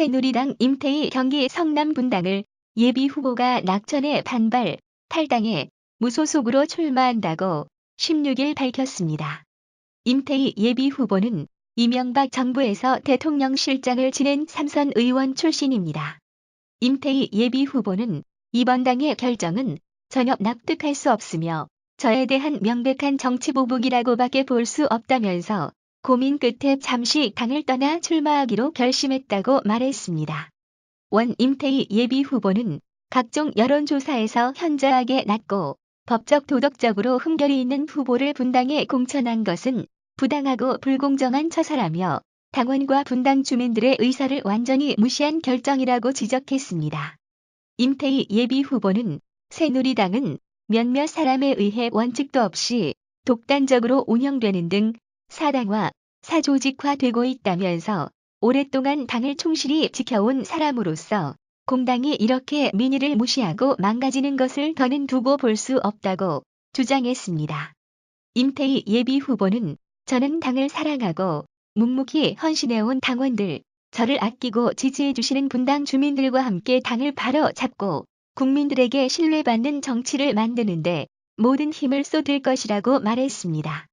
새누리당 임태희 경기 성남 분당을 예비 후보가 낙천에 반발, 탈당해 무소속으로 출마한다고 16일 밝혔습니다. 임태희 예비 후보는 이명박 정부에서 대통령실장을 지낸 삼선 의원 출신입니다. 임태희 예비 후보는 이번 당의 결정은 전혀 납득할 수 없으며 저에 대한 명백한 정치 보복이라고밖에 볼 수 없다면서 고민 끝에 잠시 당을 떠나 출마하기로 결심했다고 말했습니다. 원 임태희 예비 후보는 각종 여론조사에서 현저하게 낮고 법적 도덕적으로 흠결이 있는 후보를 분당에 공천한 것은 부당하고 불공정한 처사라며 당원과 분당 주민들의 의사를 완전히 무시한 결정이라고 지적했습니다. 임태희 예비 후보는 새누리당은 몇몇 사람에 의해 원칙도 없이 독단적으로 운영되는 등 사당화, 사조직화되고 있다면서 오랫동안 당을 충실히 지켜온 사람으로서 공당이 이렇게 민의를 무시하고 망가지는 것을 더는 두고 볼 수 없다고 주장했습니다. 임태희 예비 후보는 저는 당을 사랑하고 묵묵히 헌신해온 당원들, 저를 아끼고 지지해주시는 분당 주민들과 함께 당을 바로 잡고 국민들에게 신뢰받는 정치를 만드는데 모든 힘을 쏟을 것이라고 말했습니다.